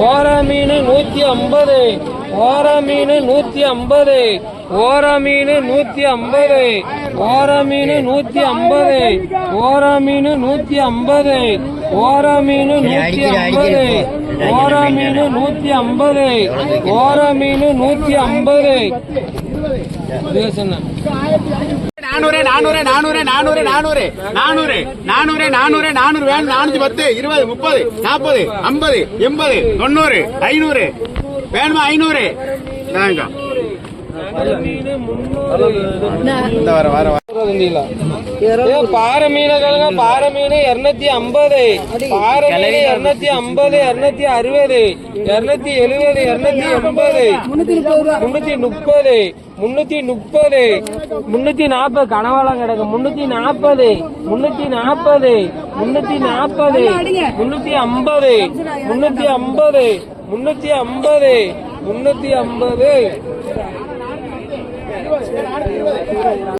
ஓர மீன் நூத்தி ஐம்பது ஓர மீன் நூத்தி ஐம்பது ஓர மீன் நூத்தி ஐம்பது ஓர மீன் நூத்தி ஐம்பது ஓர மீன் நூத்தி ஐம்பது ஓர மீன் நூத்தி ஐம்பது ஓர மீன் நூத்தி ஐம்பது ஓர மீன் நூத்தி ஐம்பது. நானூறு நானூறு நானூறு நானூறு நானூறு நானூறு நானூறு நானூறு நானூறு வேணும் நானூத்தி பத்து இருபது முப்பது நாற்பது ஐம்பது எண்பது தொண்ணூறு ஐநூறு. வேணுமா ஐநூறு. இந்த வர வர. பாறை மீன் கிழங்க பாறை மீன் இருநூத்தி ஐம்பது பாறை மீன் இருநூத்தி ஐம்பது இருநூத்தி அறுபது இருநூத்தி எழுபது இருநூத்தி எண்பது முன்னூத்தி முப்பது முன்னூத்தி முப்பது முன்னூத்தி நாற்பது கனவாலாம் கிடக்கு முன்னூத்தி நாற்பது முன்னூத்தி நாற்பது முன்னூத்தி நாற்பது முன்னூத்தி ஐம்பது முன்னூத்தி ஐம்பது முன்னூத்தி ஐம்பது முன்னூத்தி ஐம்பது